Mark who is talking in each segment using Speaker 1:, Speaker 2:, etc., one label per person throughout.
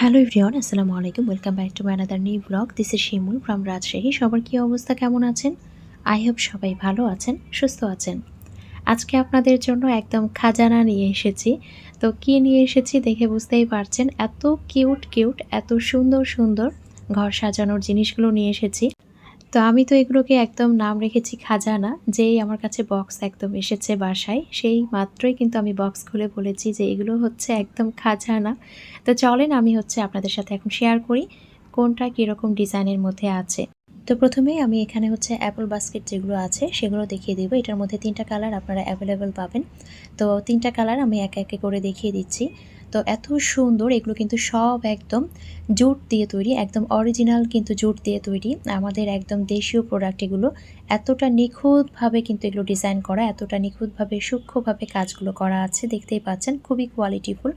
Speaker 1: Hello everyone আসসালামু আলাইকুম welcome back to my another new blog this is Shimul from Rajshahi সবার কী অবস্থা কেমন আছেন? আই হোপ সবাই ভালো আছেন, সুস্থ আছেন। আজকে আপনাদের জন্য একদম খাজানা নিয়ে এসেছি। তো কি নিয়ে এসেছি দেখে বুঝতেই পারছেন, এত কিউট কিউট এত সুন্দর সুন্দর ঘর সাজানোর জিনিসগুলো নিয়ে এসেছি। তো আমি তো এগুলোকে একদম নাম রেখেছি খাজানা, যেই আমার কাছে বক্স একদম এসেছে বাসায়। সেই মাত্রই কিন্তু আমি বক্স খুলে বলেছি যে এগুলো হচ্ছে একদম খাজানা। তো চলেন আমি হচ্ছে আপনাদের সাথে এখন শেয়ার করি কোনটা কীরকম ডিজাইনের মধ্যে আছে। তো প্রথমেই আমি এখানে হচ্ছে অ্যাপল বাস্কেট যেগুলো আছে, সেগুলো দেখিয়ে দিব। এটার মধ্যে তিনটা কালার আপনারা অ্যাভেলেবেল পাবেন। তো তিনটা কালার আমি একে একে করে দেখিয়ে দিচ্ছি। তো এত সুন্দর, এগুলো কিন্তু সব একদম জুট দিয়ে তৈরি, একদম অরিজিনাল কিন্তু জুট দিয়ে তৈরি। আমাদের একদম দেশীয় প্রোডাক্ট এগুলো এতটা নিখুঁতভাবে কিন্তু এগুলো ডিজাইন করা, এতটা নিখুঁতভাবে, সূক্ষ্মভাবে কাজগুলো করা আছে, দেখতেই পাচ্ছেন, খুবই কোয়ালিটিফুল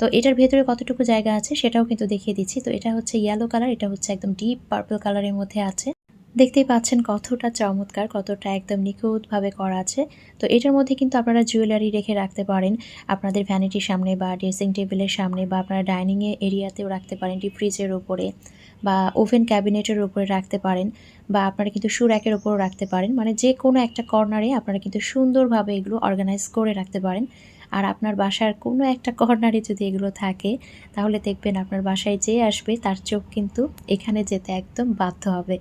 Speaker 1: তো এটার ভেতরে কতটুকু জায়গা আছে সেটাও কিন্তু দেখিয়ে দিচ্ছি। তো এটা হচ্ছে ইয়েলো কালার এটা হচ্ছে একদম ডিপ পার্পল কালারের মধ্যে আছে। দেখতেই পাচ্ছেন কতটা চমৎকার, কতটা একদম নিখুঁতভাবে করা আছে। তো এটার মধ্যে কিন্তু আপনারা জুয়েলারি রেখে রাখতে পারেন। আপনাদের ভ্যানিটির সামনে বা ড্রেসিং টেবিলের সামনে বা আপনারা ডাইনিংয়ে এরিয়াতেও রাখতে পারেন ডিপ ফ্রিজের ওপরে বা ওভেন ক্যাবিনেটের উপরে রাখতে পারেন বা আপনারা কিন্তু শু র্যাকের ওপরও রাখতে পারেন। মানে যে কোনো একটা কর্নারে আপনারা কিন্তু সুন্দরভাবে এগুলো অর্গানাইজ করে রাখতে পারেন। আর আপনার বাসার কোনো একটা কর্নারে যদি এগুলো থাকে, তাহলে দেখবেন আপনার বাসায় যে আসবে তার চোখ কিন্তু এখানে যেতে একদম বাধ্য হবে।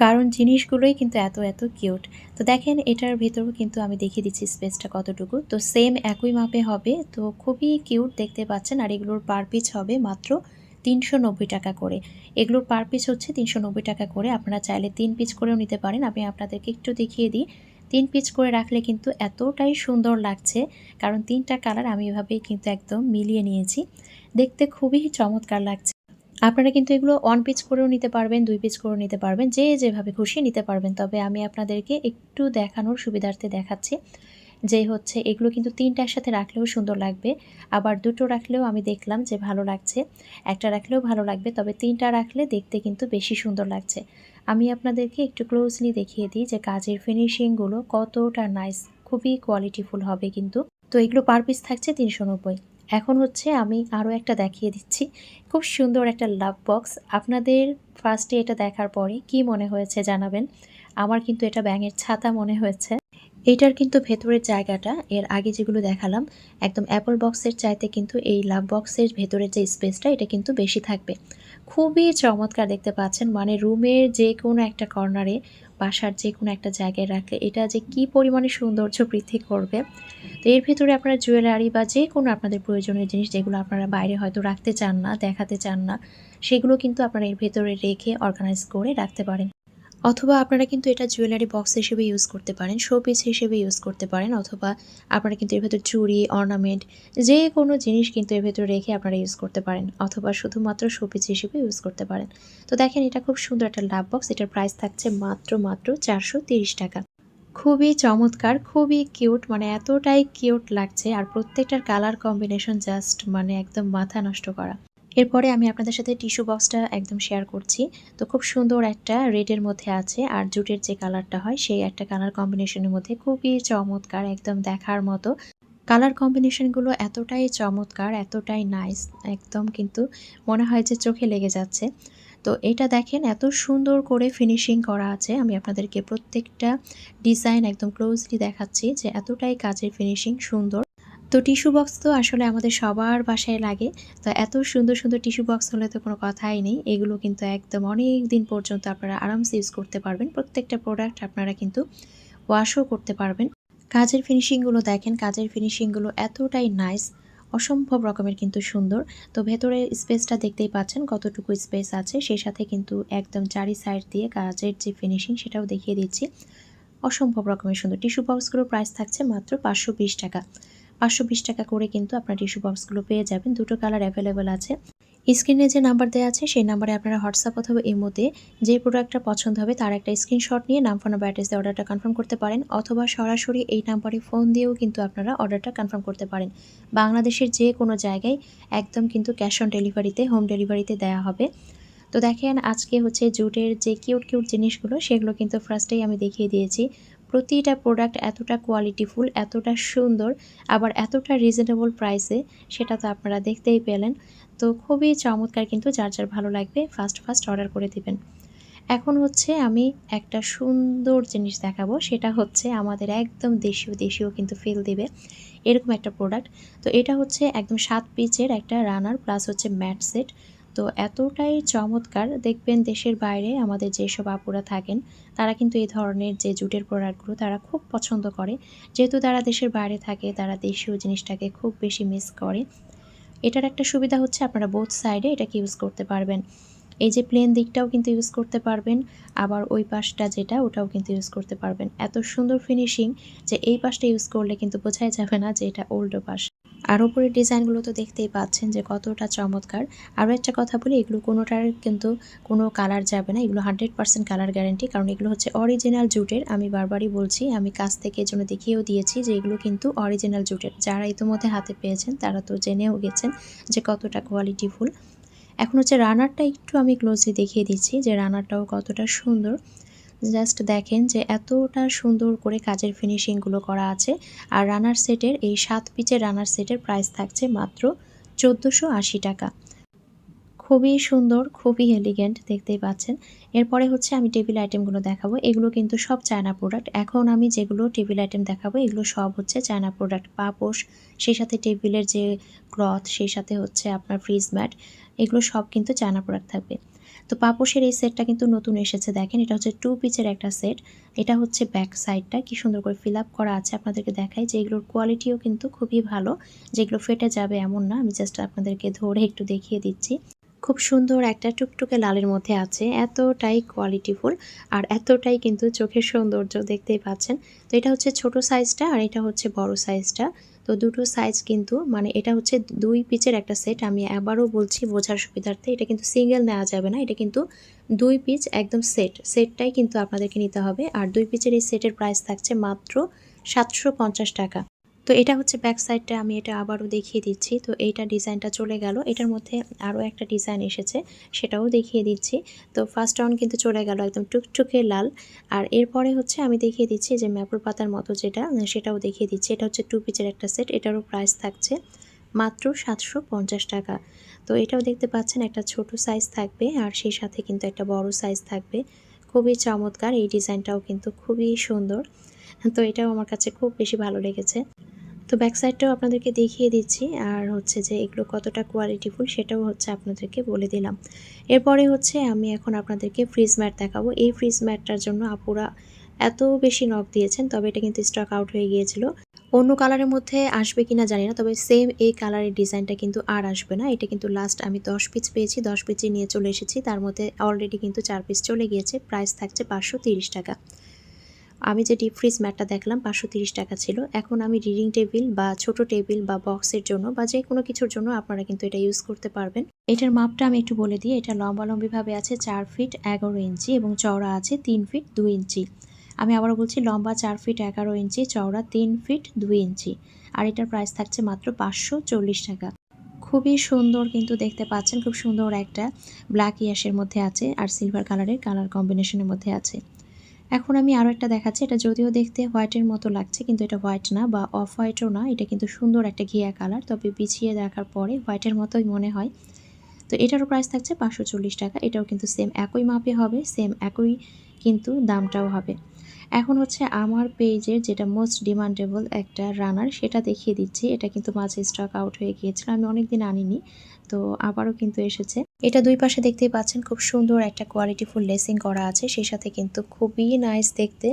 Speaker 1: কারণ জিনিসগুলোই কিন্তু এত এত কিউট তো দেখেন, এটার ভেতরেও কিন্তু আমি দেখিয়ে দিচ্ছি স্পেসটা কতটুকু। তো সেম একই মাপে হবে। তো খুবই কিউট দেখতে পাচ্ছেন। আর এগুলোর পার পিস হবে মাত্র তিনশো নব্বই টাকা করে। এগুলোর পার পিস হচ্ছে তিনশো নব্বই টাকা করে। আপনারা চাইলে তিন পিস করেও নিতে পারেন। আমি আপনাদেরকে একটু দেখিয়ে দিই। তিন পিস করে রাখলে কিন্তু এতটাই সুন্দর লাগছে। কারণ তিনটা কালার আমি এভাবেই কিন্তু একদম মিলিয়ে নিয়েছি। দেখতে খুবই চমৎকার লাগছে। আপনারা কিন্তু এগুলো ওয়ান পিচ করেও নিতে পারবেন, দুই পিচ করেও নিতে পারবেন, যে যেভাবে খুশি নিতে পারবেন। তবে আমি আপনাদেরকে একটু দেখানোর সুবিধার্থে দেখাচ্ছি যে হচ্ছে এগুলো কিন্তু তিনটার সাথে রাখলেও সুন্দর লাগবে। আবার দুটো রাখলেও আমি দেখলাম যে ভালো লাগছে, একটা রাখলেও ভালো লাগবে, তবে তিনটা রাখলে দেখতে কিন্তু বেশি সুন্দর লাগছে। আমি আপনাদেরকে একটু ক্লোজলি দেখিয়ে দিই যে কাজের ফিনিশিংগুলো কতটা নাইস খুবই কোয়ালিটিফুল হবে কিন্তু। তো এগুলো পার পিস থাকছে তিনশো নব্বই। এখন হচ্ছে আমি আরও একটা দেখিয়ে দিচ্ছি। খুব সুন্দর একটা লাভ বক্স আপনাদের ফার্স্টে এটা দেখার পরে কি মনে হয়েছে জানাবেন? আমার কিন্তু এটা ব্যাঙের ছাতা মনে হয়েছে। এটার কিন্তু ভেতরের জায়গাটা, এর আগে যেগুলো দেখালাম, একদম অ্যাপল বক্সের চাইতে কিন্তু এই লাভ বক্সের ভেতরের যে স্পেসটা এটা কিন্তু বেশি থাকবে। খুবই চমৎকার দেখতে পাচ্ছেন। মানে রুমের যে কোনো একটা কর্নারে বাসার যে কোনো একটা জায়গায় রাখলে এটা যে কি পরিমাণে সৌন্দর্য বৃদ্ধি করবে। তো এর ভেতরে আপনারা জুয়েলারি বা যে কোনো আপনাদের প্রয়োজনীয় জিনিস যেগুলো আপনারা বাইরে হয়তো রাখতে চান না, দেখাতে চান না, সেগুলো কিন্তু আপনারা এর ভেতরে রেখে অর্গানাইজ করে রাখতে পারেন। অথবা আপনারা কিন্তু এটা জুয়েলারি বক্স হিসেবে ইউজ করতে পারেন শো পিস হিসেবে ইউজ করতে পারেন, অথবা আপনারা কিন্তু এর ভেতর চুড়ি অর্নামেন্ট যে কোনো জিনিস কিন্তু এর ভেতরে রেখে আপনারা ইউজ করতে পারেন, অথবা শুধুমাত্র শো পিস হিসেবে ইউজ করতে পারেন। তো দেখেন, এটা খুব সুন্দর একটা লাভ বক্স এটার প্রাইস থাকছে মাত্র মাত্র চারশো তিরিশ টাকা। খুবই চমৎকার, খুবই কিউট মানে এতটাই কিউট লাগছে, আর প্রত্যেকটার কালার কম্বিনেশন জাস্ট মানে একদম মাথা নষ্ট করা। এরপরে আমি আপনাদের সাথে টিস্যু বক্সটা একদম শেয়ার করছি। তো খুব সুন্দর একটা রেডের মধ্যে আছে আর জুটের যে কালারটা হয়, সেই একটা কালার কম্বিনেশনের মধ্যে খুবই চমৎকার, একদম দেখার মতো। কালার কম্বিনেশনগুলো এতটাই চমৎকার, এতটাই নাইস একদম কিন্তু মনে হয় যে চোখে লেগে যাচ্ছে। তো এটা দেখেন, এত সুন্দর করে ফিনিশিং করা আছে। আমি আপনাদেরকে প্রত্যেকটা ডিজাইন একদম ক্লোজলি দেখাচ্ছি যে এতটাই কাজের ফিনিশিং সুন্দর। তো টিস্যু বক্স তো আসলে আমাদের সবার বাসায় লাগে। তো এত সুন্দর সুন্দর টিস্যু বক্স হলে তো কোনো কথাই নেই। এগুলো কিন্তু একদম অনেক দিন পর্যন্ত আপনারা আরামসে ইউজ করতে পারবেন। প্রত্যেকটা প্রোডাক্ট আপনারা কিন্তু ওয়াশও করতে পারবেন। কাজের ফিনিশিংগুলো দেখেন, কাজের ফিনিশিংগুলো এতটাই নাইস, অসম্ভব রকমের কিন্তু সুন্দর। তো ভেতরে স্পেসটা দেখতেই পাচ্ছেন কতটুকু স্পেস আছে। সেই সাথে কিন্তু একদম চারি সাইড দিয়ে কাজের যে ফিনিশিং সেটাও দেখিয়ে দিচ্ছি। অসম্ভব রকমের সুন্দর। টিস্যু বক্সগুলোর প্রাইস থাকছে মাত্র পাঁচশো বিশ টাকা। পাঁচশো বিশ টাকা করে কিন্তু আপনার টিস্যু বক্সগুলো পেয়ে যাবেন। দুটো কালার অ্যাভেলেবেল আছে। স্ক্রিনে যে নাম্বার দেওয়া আছে, সেই নাম্বারে আপনারা হোয়াটসঅ্যাপ অথবা ইমোতে যে প্রোডাক্টটা পছন্দ হবে, তার একটা স্ক্রিনশট নিয়ে নাম ফোন অ্যাড্রেস দিয়ে অর্ডারটা কনফার্ম করতে পারেন। অথবা সরাসরি এই নাম্বারে ফোন দিয়েও কিন্তু আপনারা অর্ডারটা কনফার্ম করতে পারেন। বাংলাদেশের যে কোনো জায়গায় একদম কিন্তু ক্যাশ অন ডেলিভারিতে হোম ডেলিভারিতে দেওয়া হবে। তো দেখেন, আজকে হচ্ছে জুটের যে কিউট কিউট জিনিসগুলো, সেগুলো কিন্তু ফার্স্টেই আমি দেখিয়ে দিয়েছি। প্রতিটা প্রোডাক্ট এতটা কোয়ালিটিফুল এতটা সুন্দর, আবার এতটা রিজনেবল প্রাইসে সেটা তো আপনারা দেখতেই পেলেন। তো খুবই চমৎকার কিন্তু যার যার ভালো লাগবে ফার্স্ট ফার্স্ট অর্ডার করে দিবেন। এখন হচ্ছে আমি একটা সুন্দর জিনিস দেখাবো, সেটা হচ্ছে আমাদের একদম দেশীয় দেশীয় কিন্তু ফিল দিবে এরকম একটা প্রোডাক্ট তো এটা হচ্ছে একদম সাত পিচের একটা রানার প্লাস হচ্ছে ম্যাট সেট তো এতটাই চমৎকার। দেখবেন দেশের বাইরে আমাদের যেসব আপুরা থাকেন, তারা কিন্তু এই ধরনের যে জুটের প্রোডাক্টগুলো তারা খুব পছন্দ করে। যেহেতু তারা দেশের বাইরে থাকে, তারা দেশীয় জিনিসটাকে খুব বেশি মিস করে। এটার একটা সুবিধা হচ্ছে আপনারা বোথ সাইডে এটাকে ইউজ করতে পারবেন। এই যে প্লেন দিকটাও কিন্তু ইউজ করতে পারবেন, আবার ওই পাশটা যেটা ওটাও কিন্তু ইউজ করতে পারবেন। এত সুন্দর ফিনিশিং যে এই পাশটা ইউজ করলে কিন্তু বোঝাই যাবে না যে এটা ওল্ড পাশ। আর ওপরের ডিজাইনগুলো তো দেখতেই পাচ্ছেন যে কতটা চমৎকার। আরও একটা কথা বলি, এগুলো কোনোটার কিন্তু কোনো কালার যাবে না, এগুলো হান্ড্রেড পার্সেন্ট কালার গ্যারেন্টি, কারণ এগুলো হচ্ছে অরিজিনাল জুটের। আমি বারবারই বলছি, আমি কাছ থেকে এজন্য দেখিয়েও দিয়েছি যে এগুলো কিন্তু অরিজিনাল জুটের। যারা ইতিমধ্যে হাতে পেয়েছেন, তারা তো জেনেও গেছেন যে কতটা কোয়ালিটিফুল এখন হচ্ছে রানারটা একটু আমি ক্লোজলি দেখিয়ে দিচ্ছি যে রানারটাও কতটা সুন্দর। জাস্ট দেখেন যে এতটা সুন্দর করে কাজের ফিনিশিংগুলো করা আছে। আর রানার সেটের এই সাত পিচের রানার সেটের প্রাইস থাকছে মাত্র চোদ্দোশো আশি টাকা। খুবই সুন্দর, খুবই এলিগেন্ট দেখতেই পাচ্ছেন। এরপরে হচ্ছে আমি টেবিল আইটেমগুলো দেখাবো। এগুলো কিন্তু সব চায়না প্রোডাক্ট এখন আমি যেগুলো টেবিল আইটেম দেখাবো, এগুলো সব হচ্ছে চায়না প্রোডাক্ট পাপোশ, সেই সাথে টেবিলের যে ক্লথ সেই সাথে হচ্ছে আপনার ফ্রিজ ম্যাট এগুলো সব কিন্তু চায়না প্রোডাক্ট থাকবে। তো পাপোশের এই সেটটা কিন্তু নতুন এসেছে, দেখেন এটা হচ্ছে টু পিচের একটা সেট এটা হচ্ছে ব্যাক সাইডটা কি সুন্দর করে ফিল আপ করা আছে, আপনাদেরকে দেখাই যে এগুলোর কোয়ালিটিও কিন্তু খুবই ভালো, যেগুলো ফেটে যাবে এমন না, আমি জাস্ট আপনাদেরকে ধরে একটু দেখিয়ে দিচ্ছি। খুব সুন্দর একটা টুকটুকে লালের মধ্যে আছে, এতটাই কোয়ালিটিফুল আর এতটাই কিন্তু চোখের সৌন্দর্য দেখতেই পাচ্ছেন। তো এটা হচ্ছে ছোট সাইজটা আর এটা হচ্ছে বড় সাইজটা তো দুটো সাইজ কিন্তু মানে এটা হচ্ছে দুই পিচের একটা সেট আমি আবারও বলছি বোঝার সুবিধার্থে, এটা কিন্তু সিঙ্গেল নেওয়া যাবে না, এটা কিন্তু দুই পিচ একদম সেট সেটটাই কিন্তু আপনাদেরকে নিতে হবে আর দুই পিচের এই সেটের প্রাইস থাকছে মাত্র সাতশো পঞ্চাশ টাকা। তো এটা হচ্ছে ব্যাক সাইডটা আমি এটা আবারও দেখিয়ে দিচ্ছি। তো এইটা ডিজাইনটা চলে গেল। এটার মধ্যে আরও একটা ডিজাইন এসেছে, সেটাও দেখিয়ে দিচ্ছি। তো ফার্স্ট রাউন্ড কিন্তু চলে গেল একদম টুকটুকে লাল। আর এরপরে হচ্ছে আমি দেখিয়ে দিচ্ছি যে ম্যাপুর পাতার মতো যেটা, সেটাও দেখিয়ে দিচ্ছি। এটা হচ্ছে টু পিচের একটা সেট এটারও প্রাইস থাকছে মাত্র সাতশো পঞ্চাশ টাকা। তো এটাও দেখতে পাচ্ছেন একটা ছোট সাইজ থাকবে আর সেই সাথে কিন্তু একটা বড় সাইজ থাকবে। খুবই চমৎকার, এই ডিজাইনটাও কিন্তু খুবই সুন্দর। তো এটাও আমার কাছে খুব বেশি ভালো লেগেছে। তো ব্যাক সাইডটাও আপনাদেরকে দেখিয়ে দিচ্ছি। আর হচ্ছে যে এগুলো কতটা কোয়ালিটিফুল সেটাও হচ্ছে আপনাদেরকে বলে দিলাম। এরপরে হচ্ছে আমি এখন আপনাদেরকে ফ্রিজ ম্যাট দেখাবো। এই ফ্রিজ ম্যাটটার জন্য আপুরা এত বেশি নখ দিয়েছেন, তবে এটা কিন্তু স্টক আউট হয়ে গিয়েছিল। অন্য কালারের মধ্যে আসবে কিনা জানি না, তবে সেম এই কালারের ডিজাইনটা কিন্তু আর আসবে না। এটা কিন্তু লাস্ট আমি দশ পিস পেয়েছি, দশ পিসই নিয়ে চলে এসেছি। তার মধ্যে অলরেডি কিন্তু চার পিস চলে গিয়েছে। প্রাইস থাকছে পাঁচশো টাকা। আমি যে ডিপ ফ্রিজ ম্যাটটা দেখলাম, পাঁচশো তিরিশ টাকা ছিল। এখন আমি রিডিং টেবিল বা ছোট টেবিল বা বক্সের জন্য বা যে কোনো কিছুর জন্য আপনারা কিন্তু এটা ইউজ করতে পারবেন। এটার মাপটা আমি একটু বলে দিই। এটা লম্বালম্বিভাবে আছে চার ফিট এগারো ইঞ্চি এবং চওড়া আছে তিন ফিট দুই ইঞ্চি। আমি আবারও বলছি, লম্বা চার ফিট এগারো ইঞ্চি, চওড়া তিন ফিট দুই ইঞ্চি। আর এটার প্রাইস থাকছে মাত্র পাঁচশো চল্লিশ টাকা। খুবই সুন্দর কিন্তু দেখতে পাচ্ছেন, খুব সুন্দর একটা ব্ল্যাক ইয়াশের মধ্যে আছে আর সিলভার কালারের কালার কম্বিনেশনের মধ্যে আছে। এখন আমি আরও একটা দেখাচ্ছি। এটা যদিও দেখতে হোয়াইটের মতো লাগছে, কিন্তু এটা হোয়াইট না বা অফ হোয়াইটও না। এটা কিন্তু সুন্দর একটা ঘিয়া কালার। তবে বিছিয়ে দেখার পরে হোয়াইটের মতোই মনে হয়। তো এটারও প্রাইস থাকছে পাঁচশো চল্লিশ টাকা। এটাও কিন্তু সেম একই মাপে হবে সেম একই কিন্তু দামটাও হবে। এখন হচ্ছে আমার পেজের যেটা মোস্ট ডিমান্ডেবল একটা রানার সেটা দেখিয়ে দিচ্ছি। এটা কিন্তু মাঝে স্টক আউট হয়ে গিয়েছিল। আমি অনেক দিন আনিনি, তো আবারও কিন্তু এসেছে। এটা দুই পাশে দেখতেই পাচ্ছেন খুব সুন্দর একটা কোয়ালিটিফুল লেসিং করা আছে। সেই সাথে কিন্তু খুবই নাইস দেখতে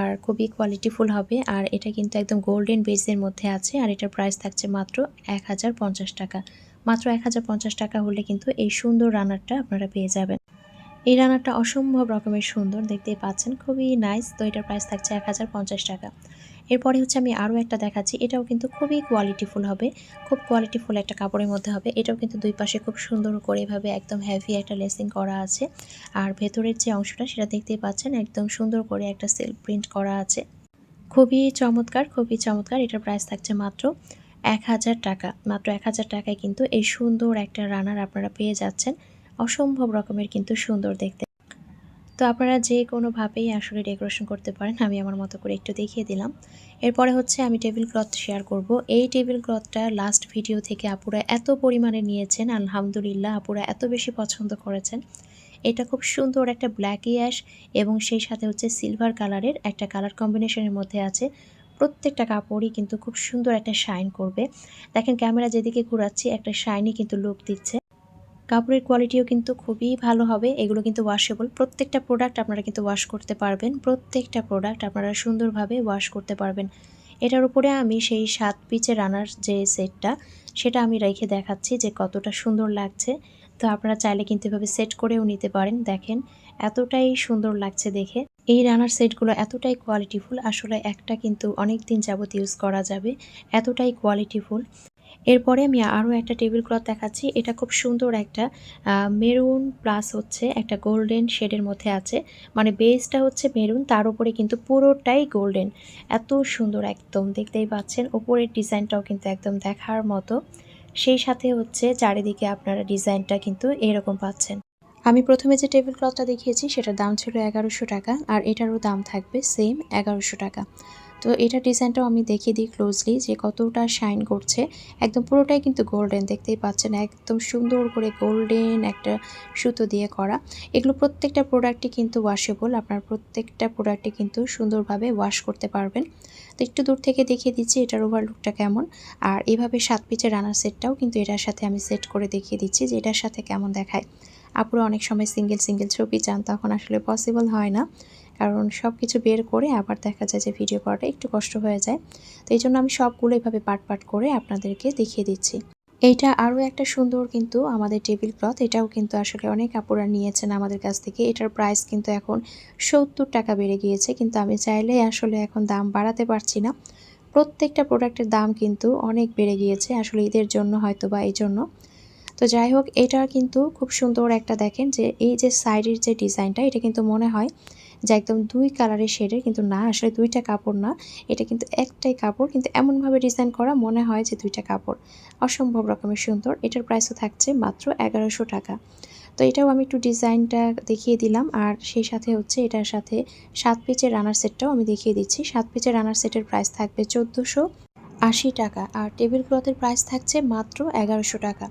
Speaker 1: আর খুবই কোয়ালিটিফুল হবে। আর এটা কিন্তু একদম গোল্ডেন বেসের মধ্যে আছে আর এটার প্রাইস থাকছে মাত্র এক হাজার পঞ্চাশ টাকা। মাত্র এক হাজার পঞ্চাশ টাকা হলে কিন্তু এই সুন্দর রানারটা আপনারা পেয়ে যাবেন। এই রানারটা অসম্ভব রকমের সুন্দর, দেখতেই পাচ্ছেন খুবই নাইস তো এটার প্রাইস থাকছে এক হাজার পঞ্চাশ টাকা। এরপরে হচ্ছে আমি আরও একটা দেখাচ্ছি, এটাও কিন্তু খুবই কোয়ালিটিফুল হবে, খুব কোয়ালিটিফুল একটা কাপড়ের মধ্যে হবে, এটাও কিন্তু দুই পাশে খুব সুন্দর করে এভাবে একদম হেভি একটা লেসিং করা আছে, আর ভেতরের যে অংশটা সেটা দেখতেই পাচ্ছেন, একদম সুন্দর করে একটা সেল প্রিন্ট করা আছে, খুবই চমৎকার খুবই চমৎকার, এটার প্রাইস থাকছে মাত্র এক হাজার টাকা, মাত্র এক হাজার টাকায় কিন্তু এই সুন্দর একটা রানার আপনারা পেয়ে যাচ্ছেন, অসম্ভব রকমের কিন্তু সুন্দর দেখতে। তো আপনারা যে কোনোভাবেই আসলে ডেকোরেশন করতে পারেন, আমি আমার মতো করে একটু দেখিয়ে দিলাম। এরপরে হচ্ছে আমি টেবিল ক্লথ শেয়ার করব। এই টেবিল ক্লথটা লাস্ট ভিডিও থেকে আপুরা এত পরিমাণে নিয়েছেন, আলহামদুলিল্লাহ আপুরা এত বেশি পছন্দ করেছেন। এটা খুব সুন্দর একটা ব্ল্যাক ইয়াশ এবং সেই সাথে হচ্ছে সিলভার কালারের একটা কালার কম্বিনেশনের মধ্যে আছে। প্রত্যেকটা কাপড়ই কিন্তু খুব সুন্দর একটা শাইন করবে। দেখেন ক্যামেরা যেদিকে ঘুরাচ্ছি, একটা শাইনি কিন্তু লুক দিচ্ছে। কাপড়ের কোয়ালিটিও কিন্তু খুবই ভালো হবে। এগুলো কিন্তু ওয়াশেবল প্রত্যেকটা প্রোডাক্ট আপনারা কিন্তু ওয়াশ করতে পারবেন। প্রত্যেকটা প্রোডাক্ট আপনারা সুন্দরভাবে ওয়াশ করতে পারবেন। এটার উপরে আমি সেই সাত পিচের রানার যে সেটটা সেটা আমি রেখে দেখাচ্ছি যে কতটা সুন্দর লাগছে। তো আপনারা চাইলে কিন্তু এভাবে সেট করেও নিতে পারেন। দেখেন, এতটাই সুন্দর লাগছে দেখে। এই রানার সেটগুলো এতটাই কোয়ালিটিফুল আসলে একটা কিন্তু অনেক দিন যাবত ইউজ করা যাবে। এতটাই কোয়ালিটিফুল এরপরে আমি আরও একটা টেবিল ক্লথ দেখাচ্ছি। এটা খুব সুন্দর একটা মেরুন প্লাস হচ্ছে একটা গোল্ডেন শেডের মধ্যে আছে। মানে বেসটা হচ্ছে মেরুন, তার উপরে কিন্তু পুরোটাই গোল্ডেন। এত সুন্দর একদম, দেখতেই পাচ্ছেন। ওপরের ডিজাইনটাও কিন্তু একদম দেখার মতো। সেই সাথে হচ্ছে চারিদিকে আপনারা ডিজাইনটা কিন্তু এরকম পাচ্ছেন। আমি প্রথমে যে টেবিল ক্লথটা দেখিয়েছি, সেটার দাম ছিল এগারোশো টাকা, আর এটারও দাম থাকবে সেম এগারোশো টাকা। তো এটা ডিজাইনটাও আমি দেখিয়ে দিই ক্লোজলি যে কতটা শাইন করছে। একদম পুরোটাই কিন্তু গোল্ডেন দেখতেই পাচ্ছেন, একদম সুন্দর করে গোল্ডেন একটা সুতো দিয়ে করা। এগুলো প্রত্যেকটা প্রোডাক্টই কিন্তু ওয়াশেবল আপনার প্রত্যেকটা প্রোডাক্টই কিন্তু সুন্দরভাবে ওয়াশ করতে পারবেন। তো একটু দূর থেকে দেখিয়ে দিচ্ছি এটার ওভারলুকটা কেমন। আর এভাবে সাত পিচের রানার সেটটাও কিন্তু এটার সাথে আমি সেট করে দেখিয়ে দিচ্ছি যে এটার সাথে কেমন দেখায়। আপুরা অনেক সময় সিঙ্গেল সিঙ্গেল ছবি চান, তখন আসলে পসিবল হয় না। কারণ সব কিছু বের করে আবার দেখা যায় যে ভিডিও করাটা একটু কষ্ট হয়ে যায়। তো এই জন্য আমি সবগুলো এভাবে পাট পাট করে আপনাদেরকে দেখিয়ে দিচ্ছি। এইটা আরও একটা সুন্দর কিন্তু আমাদের টেবিল ক্লথ। এটাও কিন্তু আসলে অনেক আপুরা নিয়েছেন আমাদের কাছ থেকে। এটার প্রাইস কিন্তু এখন সত্তর টাকা বেড়ে গিয়েছে। কিন্তু আমি চাইলে আসলে এখন দাম বাড়াতে পারছি না। প্রত্যেকটা প্রোডাক্টের দাম কিন্তু অনেক বেড়ে গিয়েছে। আসলে ঈদের জন্য হয়তো বা এই জন্য। তো যাই হোক, এটা কিন্তু খুব সুন্দর একটা দেখেন যে এই যে সাইডের যে ডিজাইনটা এটা কিন্তু মনে হয় যে একদম দুই কালারের শেডের কিন্তু না আসলে দুইটা কাপড় না, এটা কিন্তু একটাই কাপড় কিন্তু এমনভাবে ডিজাইন করা মনে হয় যে দুইটা কাপড়। অসম্ভব রকমের সুন্দর, এটার প্রাইসও থাকছে মাত্র এগারোশো টাকা। তো এটাও আমি একটু ডিজাইনটা দেখিয়ে দিলাম আর সেই সাথে হচ্ছে এটার সাথে সাত পিচের রানার সেটটাও আমি দেখিয়ে দিচ্ছি। সাত পিচের রানার সেটের প্রাইস থাকবে চোদ্দোশো আশি টাকা আর টেবিল ক্লথের প্রাইস থাকছে মাত্র এগারোশো টাকা।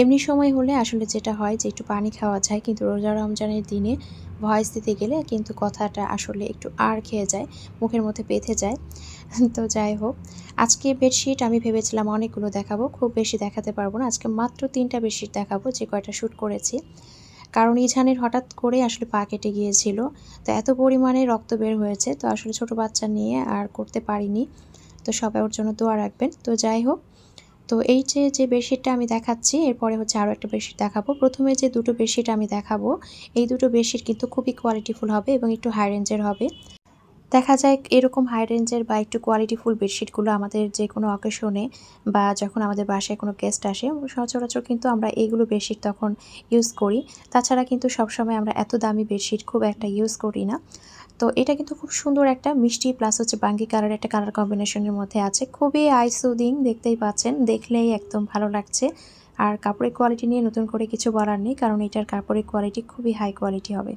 Speaker 1: এমনি সময় হলে আসলে যেটা হয় যে একটু পানি খাওয়া যায় কিন্তু রোজা রমজানের দিনে ভয়েস দিতে গেলে কিন্তু কথাটা আসলে একটু আর খেয়ে যায়, মুখের মধ্যে বেঁধে যায়। তো যাই হোক, আজকে বেডশিট আমি ভেবেছিলাম অনেকগুলো দেখাবো, খুব বেশি দেখাতে পারব না। আজকে মাত্র তিনটা বেডশিট দেখাবো, যে কয়টা শ্যুট করেছি। কারণ ইঝানের হঠাৎ করে আসলে পা কেটে গিয়েছিল, তো এত পরিমাণে রক্ত বের হয়েছে, তো আসলে ছোট বাচ্চা নিয়ে আর করতে পারিনি। তো সবাই ওর জন্য দোয়া রাখবেন। তো যাই হোক তো এই যে যে বেডশিটটা আমি দেখাচ্ছি, এরপরে হচ্ছে আরও একটা বেডশিট দেখাবো। প্রথমে যে দুটো বেডশিট আমি দেখাবো, এই দুটো বেডশিট কিন্তু খুবই কোয়ালিটিফুল হবে এবং একটু হাই রেঞ্জের হবে। দেখা যায় এরকম হাই রেঞ্জের বা একটু কোয়ালিটিফুল বেডশিটগুলো আমাদের যে কোনো অকেশনে বা যখন আমাদের বাসায় কোনো গেস্ট আসে, সচরাচর কিন্তু আমরা এইগুলো বেডশিট তখন ইউজ করি। তাছাড়া কিন্তু সবসময় আমরা এত দামি বেডশিট খুব একটা ইউজ করি না। তো এটা কিন্তু খুব সুন্দর একটা মিষ্টি প্লাস হচ্ছে বাঙ্গি কালার একটা কালার কম্বিনেশনের মধ্যে আছে। খুবই আইসুদিং দেখতেই পাচ্ছেন, দেখলেই একদম ভালো লাগছে। আর কাপড়ের কোয়ালিটি নিয়ে নতুন করে কিছু বলার নেই, কারণ এটার কাপড়ের কোয়ালিটি খুবই হাই কোয়ালিটি হবে।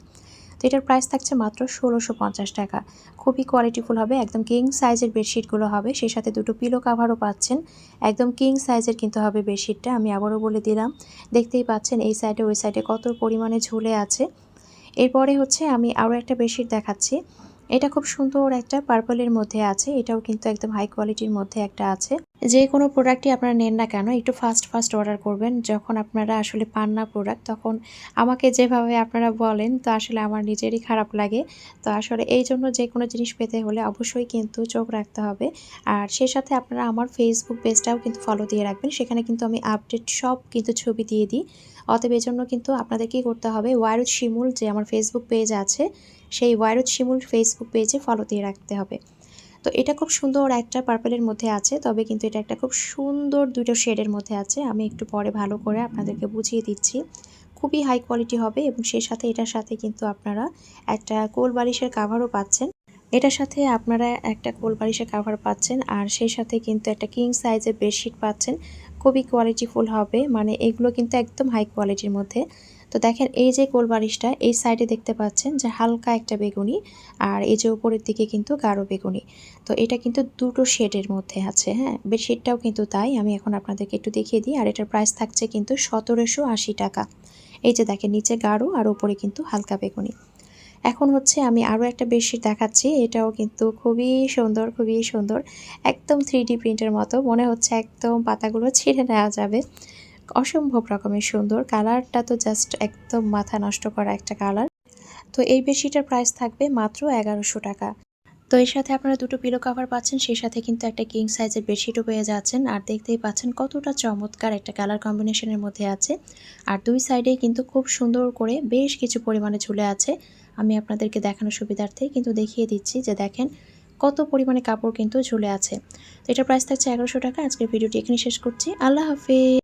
Speaker 1: তো এটার প্রাইস থাকছে মাত্র ষোলোশো পঞ্চাশ টাকা। খুবই কোয়ালিটিফুল হবে, একদম কিং সাইজের বেডশিটগুলো হবে। সেই সাথে দুটো পিলো কাভারও পাচ্ছেন। একদম কিং সাইজের কিন্তু হবে বেডশিটটা আমি আবারও বলে দিলাম। দেখতেই পাচ্ছেন এই সাইডে ওই সাইডে কত পরিমাণে ঝুলে আছে। এরপরে হচ্ছে আমি আরও একটা বেডশিট দেখাচ্ছি। এটা খুব সুন্দর একটা পার্পলের মধ্যে আছে, এটাও কিন্তু একদম হাই কোয়ালিটির মধ্যে একটা আছে। যে কোনো প্রোডাক্টই আপনারা নেন না কেন, একটু ফাস্ট ফাস্ট অর্ডার করবেন। যখন আপনারা আসলে পান না প্রোডাক্ট তখন আমাকে যেভাবে আপনারা বলেন, তো আসলে আমার নিজেরই খারাপ লাগে। তো আসলে এই জন্য যে কোনো জিনিস পেতে হলে অবশ্যই কিন্তু চোখ রাখতে হবে। আর সে সাথে আপনারা আমার ফেসবুক পেজটাও কিন্তু ফলো দিয়ে রাখবেন। সেখানে কিন্তু আমি আপডেট সব কিন্তু ছবি দিয়ে দিই। অতএব এই জন্য কিন্তু আপনাদের কী করতে হবে ওয়ারুদ শিমুল যে আমার ফেসবুক পেজ আছে, সেই ওয়ারুদ শিমুল ফেসবুক পেজে ফলো দিয়ে রাখতে হবে। তো এটা খুব সুন্দর একটা পার্পেলের মধ্যে আছে, তবে কিন্তু এটা একটা খুব সুন্দর দুটো শেডের মধ্যে আছে। আমি একটু পরে ভালো করে আপনাদেরকে বুঝিয়ে দিচ্ছি। খুবই হাই কোয়ালিটি হবে এবং সেই সাথে এটার সাথে কিন্তু আপনারা একটা কোল বালিশের কাভারও পাচ্ছেন। এটার সাথে আপনারা একটা কোল বালিশের কাভার পাচ্ছেন আর সেই সাথে কিন্তু একটা কিং সাইজের বেডশিট পাচ্ছেন। খুবই কোয়ালিটিফুল হবে। মানে এগুলো কিন্তু একদম হাই কোয়ালিটির মধ্যে। তো দেখেন এই যে কোল বালিশটা এই সাইডে দেখতে পাচ্ছেন যে হালকা একটা বেগুনি আর এই যে উপরের দিকে কিন্তু গাঢ় বেগুনি। তো এটা কিন্তু দুটো শেডের মধ্যে আছে হ্যাঁ? বেডশিটটাও কিন্তু তাই। আমি এখন আপনাদেরকে একটু দেখিয়ে দিই। আর এটার প্রাইস থাকছে কিন্তু সতেরোশো আশি টাকা। এই যে দেখেন, নিচে গাঢ় আর উপরে কিন্তু হালকা বেগুনি। এখন হচ্ছে আমি আরও একটা বেডশিট দেখাচ্ছি, এটাও কিন্তু খুবই সুন্দর খুবই সুন্দর। একদম থ্রি ডি প্রিন্টের মতো, মনে হচ্ছে একদম পাতাগুলো ছিঁড়ে নেওয়া যাবে। অসম্ভব রকমের সুন্দর, কালারটা তো জাস্ট একদম মাথা নষ্ট করা একটা কালার। তো এই বেডশিটের প্রাইস থাকবে মাত্র এগারোশো টাকা। তো এর সাথে আপনারা দুটো পিলো কভার পাচ্ছেন, সেই সাথে কিন্তু একটা কিং সাইজের বেডশিটও পেয়ে যাচ্ছেন। আর দেখতেই পাচ্ছেন কতটা চমৎকার একটা কালার কম্বিনেশনের মধ্যে আছে। আর দুই সাইডেই কিন্তু খুব সুন্দর করে বেশ কিছু পরিমাণে ঝুলে আছে। আমি আপনাদেরকে দেখানোর সুবিধার্থে কিন্তু দেখিয়ে দিচ্ছি যে দেখেন কত পরিমাণে কাপড় কিন্তু ঝুলে আছে। তো এটার প্রাইস থাকছে এগারোশো টাকা। আজকের ভিডিওটি এখানে শেষ করছি। আল্লাহ হাফেজ।